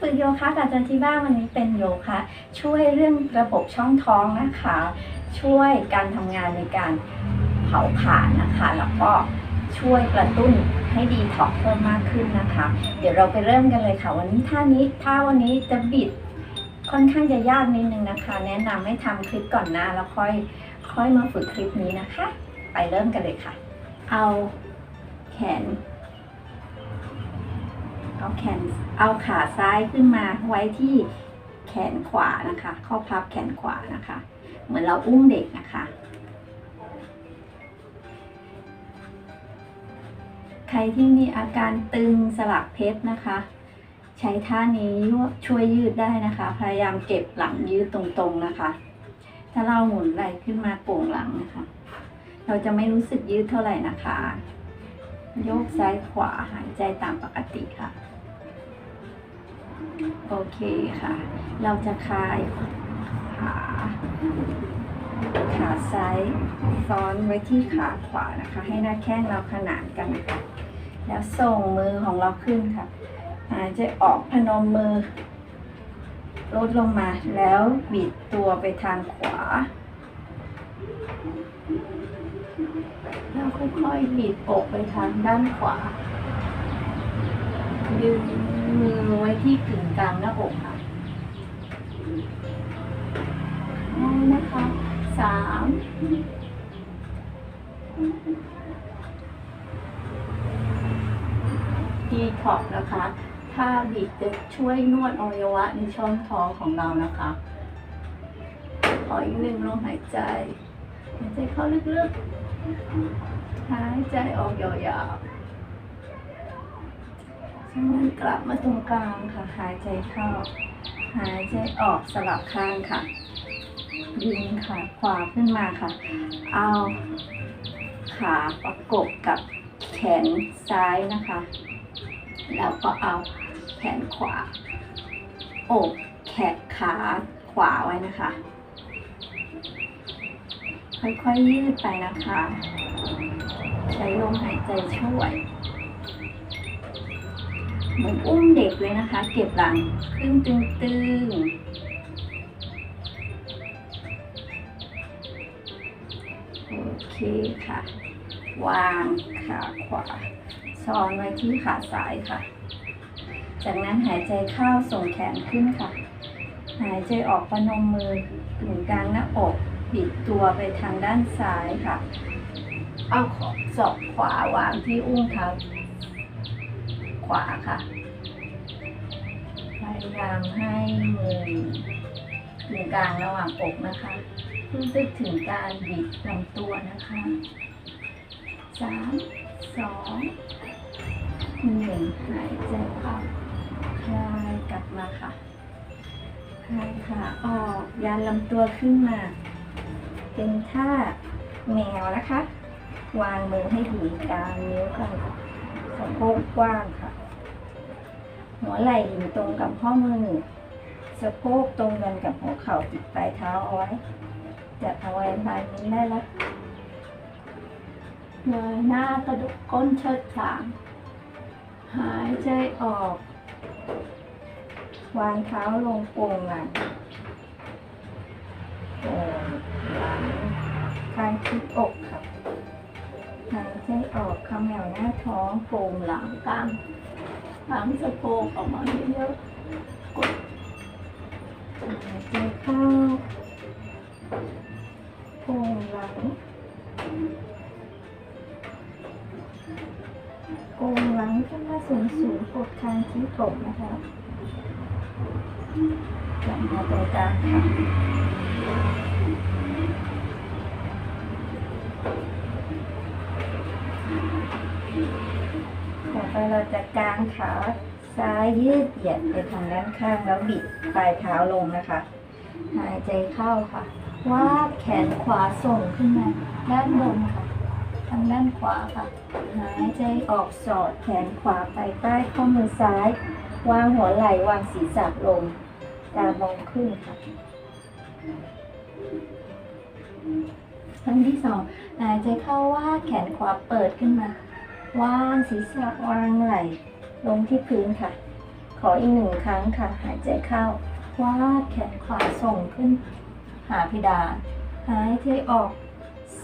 ฝึกโยคะกับอาจารย์ที่บ้านวันนี้เป็นโยคะช่วยเรื่องระบบช่องท้องนะคะ ช่วยการทำงานในการเผาผลาญนะคะ แล้วก็ช่วยกระตุ้นให้ดีท็อกเพิ่มมากขึ้นนะคะ เดี๋ยวเราไปเริ่มกันเลยค่ะ วันนี้ท่านี้ท่าวันนี้จะบิดค่อนข้างจะยากนิดนึงนะคะ แนะนำให้ทำคลิปก่อนหน้าแล้วค่อยค่อยมาฝึกคลิปนี้นะคะ ไปเริ่มกันเลยค่ะ เอาแขน เอาแขนเอาขาซ้ายขึ้นมาไว้ที่แขนขวานะคะ ข้อพับแขนขวานะคะ เหมือนเราอุ้มเด็กนะคะ ใครที่มีอาการตึงสลักเพชรนะคะ ใช้ท่านี้ช่วยยืดได้นะคะ พยายามเก็บหลังยืดตรงๆนะคะ ถ้าเราหมุนไหล่ขึ้นมาโก่งหลังนะคะ เราจะไม่รู้สึกยืดเท่าไหร่นะคะ ยกซ้ายขวาหายใจตามปกติค่ะ โอเคค่ะ เราจะคลายขาขาซ้ายซ้อนไว้ที่ขาขวานะคะ ให้หน้าแข้งเราขนานกันนะคะแล้วส่งมือของเราขึ้นค่ะหายใจออกพนมมือลดลงมาแล้วบิดตัวไปทางขวา ค่อยๆบิดอกไปทางด้านขวา ดึงมือไว้ที่กึ่งกลางหน้าอกค่ะนะคะสามดีท็อกนะคะ ถ้าบิดจะช่วยนวดอวัยวะในช่องท้องของเรานะคะ ขออีกหนึ่งลมหายใจ หายใจเข้าลึกๆ หายใจออกยาวๆจากนั้นกลับมาตรงกลางค่ะ หายใจเข้า หายใจออกสลับข้างค่ะ ดึงขาขวาขึ้นมาค่ะ เอาขาประกบกับแขนซ้ายนะคะ แล้วก็เอาแขนขวาโอบแขนขาขวาไว้นะคะ ค่อยๆยืดไปนะคะ ใช้ลมหายใจช่วยเหมือนอุ้มเด็กเลยนะคะ เก็บหลังขึ้นตึงๆโอเคค่ะ วางขาขวาซ้อนไว้ที่ขาซ้ายค่ะ จากนั้นหายใจเข้าส่งแขนขึ้นค่ะ หายใจออกประนมมือถึงกลางหน้าอก บิดตัวไปทางด้านซ้ายค่ะ เอาขอบศอกขวาวางที่อุ้งเท้าขวาค่ะ พยายามให้มือถึงกลางระหว่างอกนะคะรู้สึกถึงการบิดลำตัวนะคะสามสองหนึ่งหายใจเข้าคลายกลับมาค่ะคลายขาออกยันลำตัวขึ้นมา เป็นท่าแมวนะคะ วางมือให้ถึงกลางนิ้วกันค่ะสะโพกกว้างค่ะ หัวไหล่อยู่ตรงกับข้อมือ สะโพกตรงกันกับหัวเข่าติดปลายเท้าเอาไว้จัดเอาไว้ปลายนี้ได้แล้วเงยหน้ากระดุกก้นเชิดขางหายใจออก วางเท้าลงโป่งหลังโป่งหลังคลายทิศอกค่ะ หายใจออกคำแหวหน้าท้องโป่งหลังกลางหลังสะโพกออกมาเยอะๆกดหายใจเข้าโป่งหลังโป่งหลังขึ้นมาสูงสูงกดคางที่อกนะคะกลับมาตรงกลางค่ะ อเราจะกางขาซ้ายยืดเหยียดไปทางด้านข้างแล้วบิดปลายเท้าลงนะคะ หายใจเข้าค่ะ วาดแขนขวาส่งขึ้นมา ด้านบนค่ะ ทางด้านขวาค่ะ หายใจออกสอดแขนขวาไปใต้ข้อมือซ้าย วางหัวไหล่วางศีรษะลง ตามองขึ้นค่ะครั้งที่สองหายใจเข้าวาดแขนขวาเปิดขึ้นมา วางศีรษะวางไหล่ลงที่พื้นค่ะ ขออีกหนึ่งครั้งค่ะ หายใจเข้าวาดแขนขวาส่งขึ้น หาเพดานหายใจออก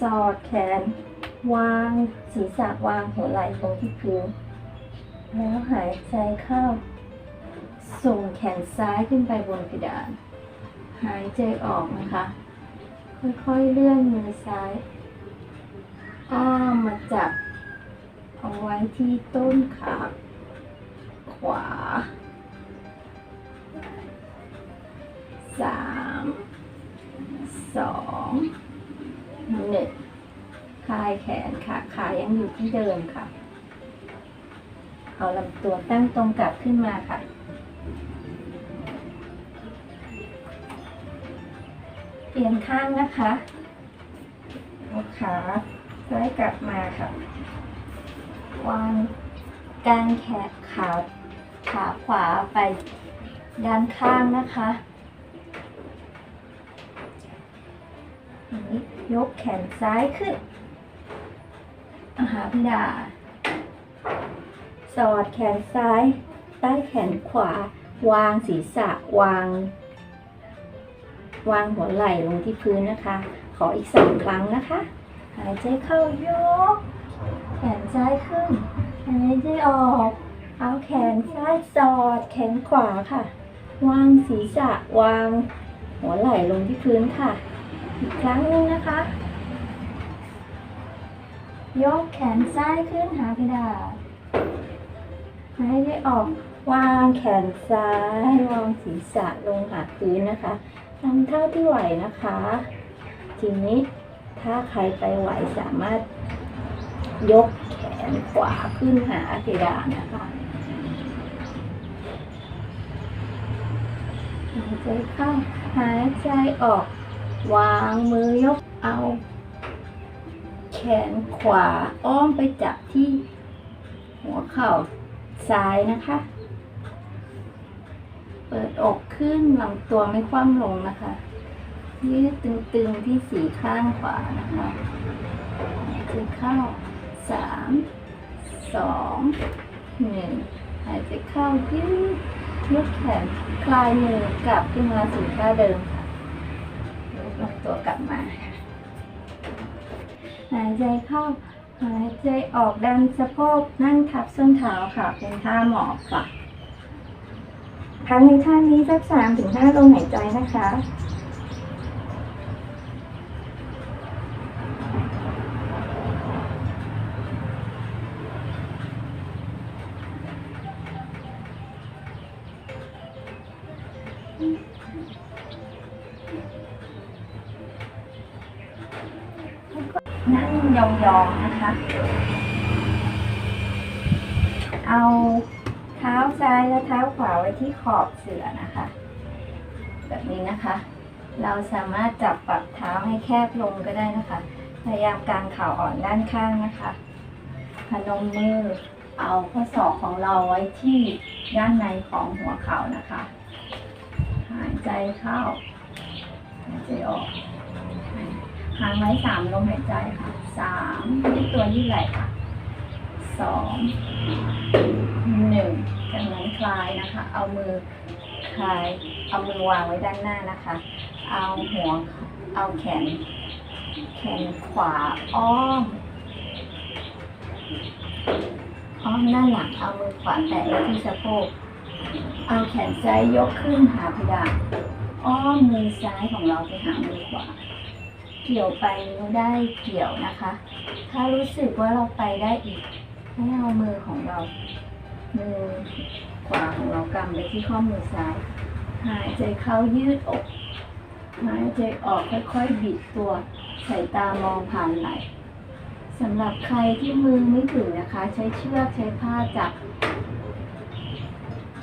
สอดแขน วางศีรษะวางหัวไหล่ลงที่พื้น แล้วหายใจเข้า ส่งแขนซ้ายขึ้นไปบนเพดาน หายใจออกนะคะ ค่อยๆเลื่อนมือซ้าย อ้อมมาจับ เอาไว้ที่ต้นขาขวาสามสองหนึ่งคลายแขนค่ะขายังอยู่ที่เดิมค่ะ เอาลำตัวตั้งตรงกลับขึ้นมาค่ะเปลี่ยนข้างนะคะเอาขาซ้ายกลับมาค่ะ วางกางแขนขาขาขวาไปด้านข้างนะคะนนี้ยกแขนซ้ายขึ้นอาหาพิดาสอดแขนซ้าย ใต้แขนขวา วางศีรษะวาง วางหัวไหล่ลงที่พื้นนะคะ ขออีกสองครั้งนะคะ หายใจเข้ายก แขนซ้ายขึ้นหายใจออก เอาแขนซ้ายสอด แขนขวาค่ะ วางศีรษะวาง หัวไหล่ลงที่พื้นค่ะ อีกครั้งหนึ่งนะคะ ยกแขนซ้ายขึ้นหาเพดานหายใจออก วางแขนซ้าย วางศีรษะลงหาพื้นนะคะทำเท่าที่ไหวนะคะ ทีนี้ถ้าใครไปไหวสามารถ ยกแขนขวาขึ้นหาเพดานนะคะหายใจเข้าหายใจออก วางมือยกเอา แขนขวาอ้อมไปจับที่หัวเข่าซ้ายนะคะ เปิดอกขึ้นลำตัวไม่คว่ำลงนะคะ ยืดตึงๆที่สีข้างขวานะคะหายเข้า สามสองหนึ่งหายใจเข้ายืดยกแขนคลายมือกลับขึ้นมาสู่ท่าเดิมค่ะยกลำตัวกลับมาหายใจเข้าหายใจออกดันสะโพกนั่งทับส้นเท้าค่ะ เป็นท่าหมอบค่ะครั้งในท่านี้สักสามถึงห้าลมหายใจนะคะ นั่งยองๆนะคะ เอาเท้าซ้ายและเท้าขวาไว้ที่ขอบเสื่อนะคะ แบบนี้นะคะ เราสามารถจับปรับเท้าให้แคบลงก็ได้นะคะ พยายามกางเข่าอ่อนด้านข้างนะคะ พนมมือเอาข้อศอกของเราไว้ที่ด้านในของหัวเข่านะคะ ใจเข้าหายใจออกหางไว้สามลมหายใจค่ะสามยืดตัวยืดไหล่ค่ะสองหนึ่งจากนั้นคลายนะคะ เอามือคลาย เอามือวางไว้ด้านหน้านะคะ เอาหัวเอาแขน แขนขวาอ้อมอ้อมด้านหลังเอามือขวาแตะไว้ที่สะโพก เอาแขนซ้ายยกขึ้นหาเพดานอ้อมมือซ้ายของเราไปหามือขวา เกี่ยวไปนิ้วได้เกี่ยวนะคะ ถ้ารู้สึกว่าเราไปได้อีก ให้เอามือของเรา มือขวาของเรากำไปที่ข้อมือซ้าย หายใจเข้ายืดอก หายใจออกค่อยๆบิดตัวสายตามองผ่านไหลสำหรับใครที่มือไม่ถึงนะคะ ใช้เชือกใช้ผ้าจับ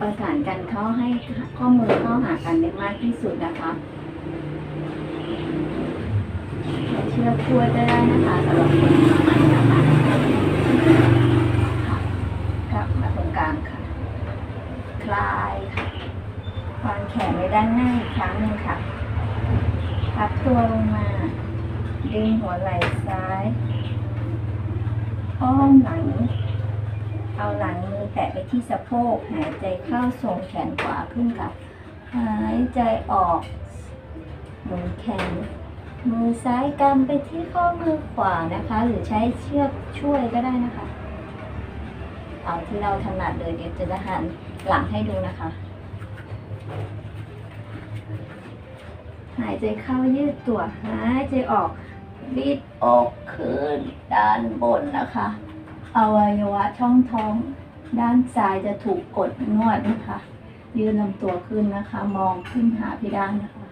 ประสานกันเข้าให้ข้อมือเข้าหากันได้มากที่สุดนะคะเชือกช่วยก็ได้นะคะสำหรับคนทำใหม่นะคะค่ะกลับมาตรงกลางค่ะ คลายค่ะวางแขนไว้ด้านหน้าอีกครั้งหนึ่งค่ะพับตัวลงมา ดึงหัวไหล่ซ้ายอ้อมหลัง เอาหลังมือแตะไปที่สะโพก หายใจเข้าส่งแขนขวาขึ้นค่ะหายใจออกหมุนแขน มือซ้ายกำไปที่ข้อมือขวานะคะ หรือใช้เชือกช่วยก็ได้นะคะ เอาที่เราถนัดเลยเดี๋ยวจะหันหลังให้ดูนะคะ หายใจเข้ายืดตัว หายใจออกบิดอกขึ้นด้านบนนะคะ อวัยวะช่องท้องด้านซ้ายจะถูกกดนวดนะคะ ยืนลำตัวขึ้นนะคะ มองขึ้นหาพิดานนะคะ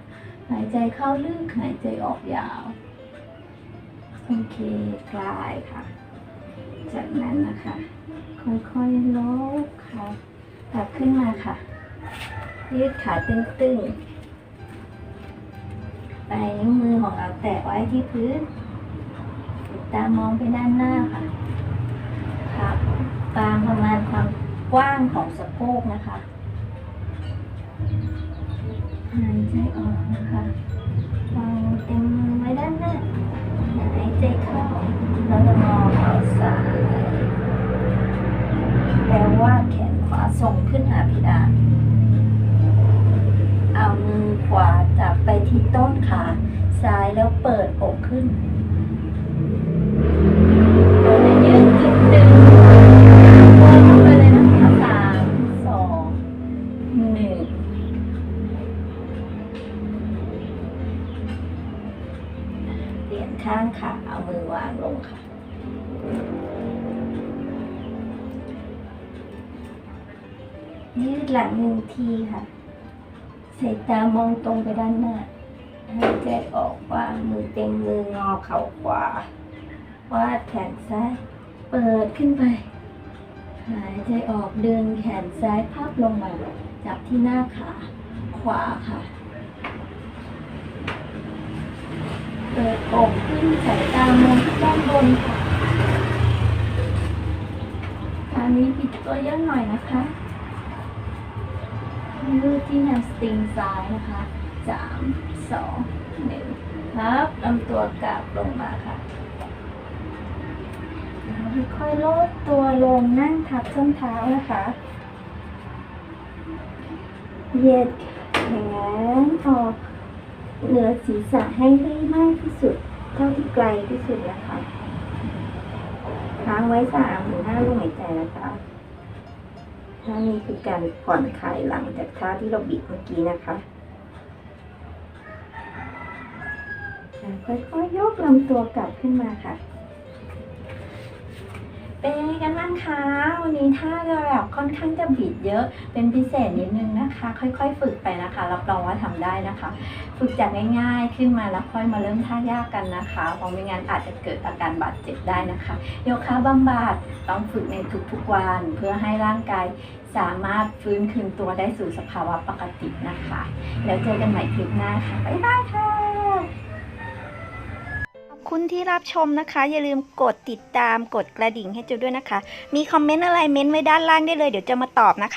หายใจเข้าลึกหายใจออกยาว โอเคคลายค่ะ จากนั้นนะคะ ค่อยๆลบค่ะกลับขึ้นมาค่ะ ยืดขาตึงๆ ไปนิ้วมือของเราแตะไว้ที่พื้นตามองไปด้านหน้าค่ะ ครับตามประมาณความกว้างของสะโพกนะคะหายใจออกนะคะวางเต็มมือไว้ด้านหน้าหายใจเข้าเราจะมองเอาซ้ายแปลว่าแขนขวาส่งขึ้นหาพิดานเอามือขวาจับไปที่ต้นขาซ้ายแล้วเปิดอกขึ้น สายตามองตรงไปด้านหน้าหายใจออกวางมือเต็มมืองอเข่าขวาวาดแขนซ้าย เปิดขึ้นไป หายใจออกดึงแขนซ้ายพับลงมา จับที่หน้าขา ขวาค่ะ เปิดอกขึ้นสายตามองที่ด้านบนค่ะ อันนี้ปิดตัวเยอะหน่อยนะคะ ยืดที่แฮมสตริงซ้ายนะคะสามสองหนึ่งครับลำตัวกลับลงมาค่ะค่อยๆลดตัวลงนั่งทับส้นเท้านะคะเหยียดแขนออกเหนือศีรษะให้ได้มากที่สุด เท่าที่ไกลที่สุดนะคะค้างไว้สามถึงห้าลมหายใจนะคะ ท่านี้คือการผ่อนคลายหลังจากท่าที่เราบิดเมื่อกี้นะคะค่อยๆยกลำตัวกลับขึ้นมาค่ะ เป็นยังไงกันบ้างคะ วันนี้ถ้าเราแบบค่อนข้างจะบิดเยอะเป็นพิเศษนิดนึงนะคะ ค่อยๆ ฝึกไปนะคะ รับรองว่าทำได้นะคะ ฝึกจากง่ายๆ ขึ้นมาแล้วค่อยมาเริ่มท่ายากกันนะคะเพราะไม่งั้นอาจจะเกิดอาการบาดเจ็บได้นะคะโยคะบำบัดต้องฝึกในทุกๆวัน เพื่อให้ร่างกายสามารถฟื้นคืนตัวได้สู่สภาวะปกตินะคะ แล้วเจอกันใหม่คลิปหน้าค่ะบ๊ายบายค่ะ คุณที่รับชมนะคะ อย่าลืมกดติดตามกดกระดิ่งให้จูด้วยนะคะ มีคอมเมนต์อะไรเม้นต์ไว้ด้านล่างได้เลยเดี๋ยวจะมาตอบนะคะ